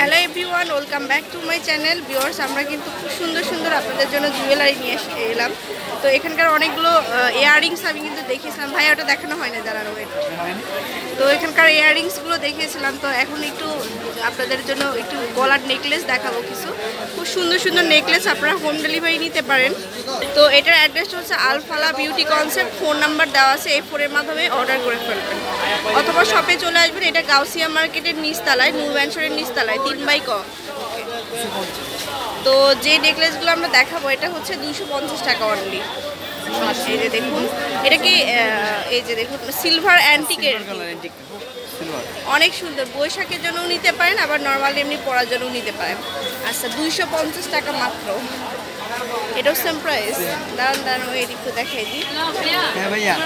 Hello everyone, welcome back to my channel. Viewers, আমরা কিন্তু খুব সুন্দর সুন্দর আপনাদের জন্য জুয়েলারি নিয়ে এসে এলাম। তো এখানকার অনেকগুলো ইয়াররিংস আমি কিন্তু দেখিয়েছিলাম। ভাই, ওটা দেখানো হয় না দাঁড়ানো তো এখানকার ইয়াররিংসগুলো দেখিয়েছিলাম। তো এখন একটু আপনাদের জন্য একটু গলার নেকলেস দেখাবো কিছু। খুব সুন্দর সুন্দর নেকলেস আপনারা হোম ডেলিভারি নিতে পারেন। তো এটার অ্যাড্রেসটা হচ্ছে Alfalah beauty concept phone number দেওয়া আছে। এই ফোনের মাধ্যমে অর্ডার করে ফেলবেন। অথবা শপে চলে আসবেন, এটা গাউসিয়া মার্কেটের নিচতলায় নূর ম্যানসনের নিচতলায়। তিন বাই ক। তো যে নেকলেসগুলো আমরা দেখাবো এটা হচ্ছে দুশো পঞ্চাশ টাকা অনলি এই যে দেখুন এটা কি এই যে দেখুন সিলভার অ্যান্টিকের অনেক সুন্দর বৈশাখের জন্যও নিতে পারেন আবার নর্মালি এমনি পরার জন্যও নিতে পারেন। আচ্ছা দুইশো পঞ্চাশ টাকা মাত্র। এটাও সেম প্রাইস দাঁড়ান দাঁড়ান ওই একটু দেখাই দিই। হ্যাঁ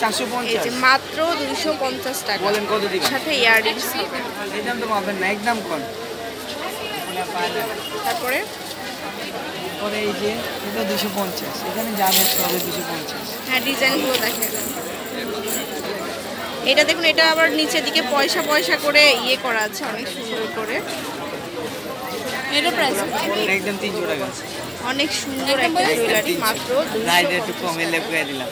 চারশো পঞ্চাশ। মাত্র দুইশো পঞ্চাশ টাকা। বলেন কত দিবেন? সাথে ইয়াররিংস একদম তো পাবেন না একদম কম। তারপরে? পরে এই যে এটা দুশো পঞ্চাশ। এখানে যাবে সবে দুশো পঞ্চাশ। হ্যাঁ ডিজাইনগুলো দেখেন। এটা দেখুন এটা আবার নিচের দিকে পয়সা পয়সা করে ইয়ে করা আছে অনেক সুন্দর করে। এটা প্রাইস একদম তিনশো টাকা। অনেক সুন্দর একটা জুয়েলারি মাত্র একটু কমে দিলাম।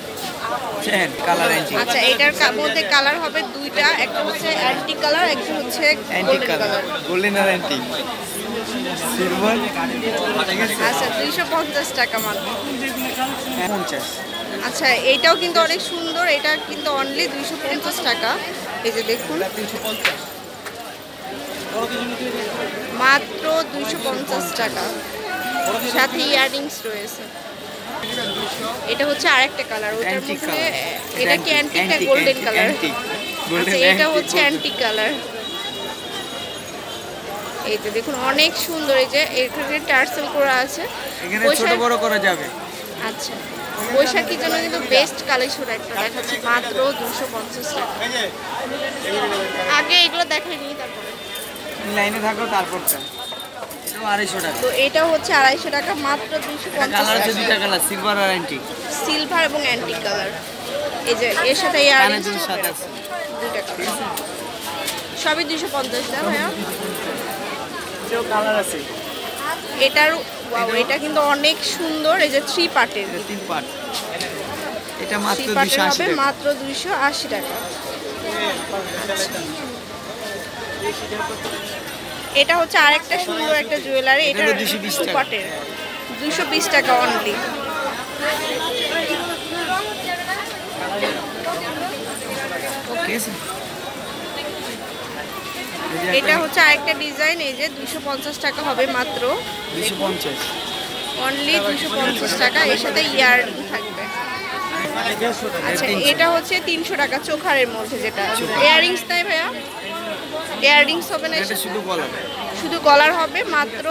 কালার অ্যান্টি আচ্ছা এটার মধ্যে কালার হবে দুইটা একটা হচ্ছে অ্যান্টি কালার একটা হচ্ছে অ্যান্টি কালার গোল্ডেন আর অ্যান্টি সিলভার আচ্ছা দুইশো পঞ্চাশ টাকা মাত্র হ্যাঁ, পঞ্চাশ। আচ্ছা এইটাও কিন্তু অনেক সুন্দর এটা কিন্তু অনলি দুইশো পঞ্চাশ টাকা। এই যে দেখুন। তিনশো পঞ্চাশ। মাত্র দুইশো পঞ্চাশ টাকা। সাথে ইয়াররিংস রয়েছে। এটা হচ্ছে আরেকটা কালার ওটার মধ্যে এটা কি অ্যান্টিকটা গোল্ডেন কালার আচ্ছা এটা হচ্ছে অ্যান্টিক কালার এই তো দেখুন অনেক সুন্দর এই যে এখানে টার্সেল করা আছে। এখানে ছোট বড় করা যাবে। আচ্ছা বৈশাখীর জন্য কিন্তু বেস্ট কালেকশন একটা দেখাচ্ছি মাত্র দুশো পঞ্চাশ টাকা। আগে এগুলো দেখাই নিই তারপরে লাইনে থাকো টাকা তো এটা হচ্ছে আড়াইশো টাকা মাত্র দুশো পঞ্চাশ সিলভার আর অ্যান্টি সিলভার এবং অ্যান্টিক কালার এই যে এর সাথে দুইটা সবই দুশো পঞ্চাশ টাকা ভাইয়া। কালার আছে। এটার ওয়াও এটা কিন্তু অনেক সুন্দর এই যে থ্রি পার্টের তিন পার্ট এটা মাত্র দুশো পার্টের আশি হবে টাকা। মাত্র দুইশো আশি টাকা। এটা হচ্ছে আরেকটা সুন্দর একটা জুয়েলারি এটা এটা হলো 220 টাকা। দুশো বিশ টাকা অনলি এটা হচ্ছে আরেকটা ডিজাইন এই যে দুশো পঞ্চাশ টাকা হবে মাত্র। অনলি দুশো পঞ্চাশ টাকা এর সাথে ইয়ার থাকবে। আচ্ছা এটা হচ্ছে তিনশো টাকা চোখারের মধ্যে যেটা ইয়াররিংস তাই ভাইয়া? ইয়াররিংস হবে না? শুধু বলা শুধু গলার হবে মাত্র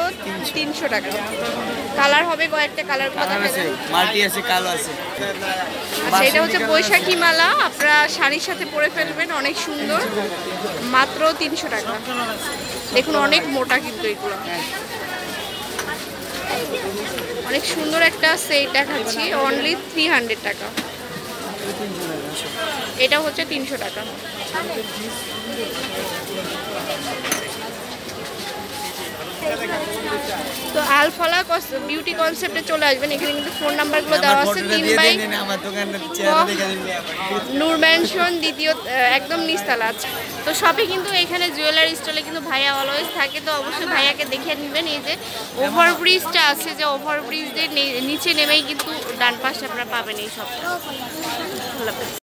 তিনশো। টাকা। কালার হবে কয়েকটা কালার কালার আছে মাল্টি আছে কালো আছে। আচ্ছা এটা হচ্ছে বৈশাখী মালা। আপনারা শাড়ির সাথে পরে ফেলবেন অনেক সুন্দর। মাত্র তিনশো টাকা। দেখুন অনেক মোটা কিন্তু এগুলো। অনেক সুন্দর একটা সেট দেখাচ্ছি। অনলি থ্রি হান্ড্রেড টাকা। এটা হচ্ছে তিনশো টাকা। তো আলফলা বিউটি কনসেপ্টে চলে আসবেন। এখানে কিন্তু ফোন নাম্বারগুলো দেওয়া আমার আছে তিন বাই নূর ম্যানশন দ্বিতীয় একদম নিচতলা আছে। তো সবে কিন্তু এখানে জুয়েলারি স্টলে কিন্তু ভাইয়া অলওয়েজ থাকে। তো অবশ্যই ভাইয়াকে দেখে নেবেন। এই যে ওভারব্রিজটা আছে যে ওভারব্রিজের নিচে নেমেই কিন্তু ডান পাশে আপনারা পাবেন এই সবটা। ভালো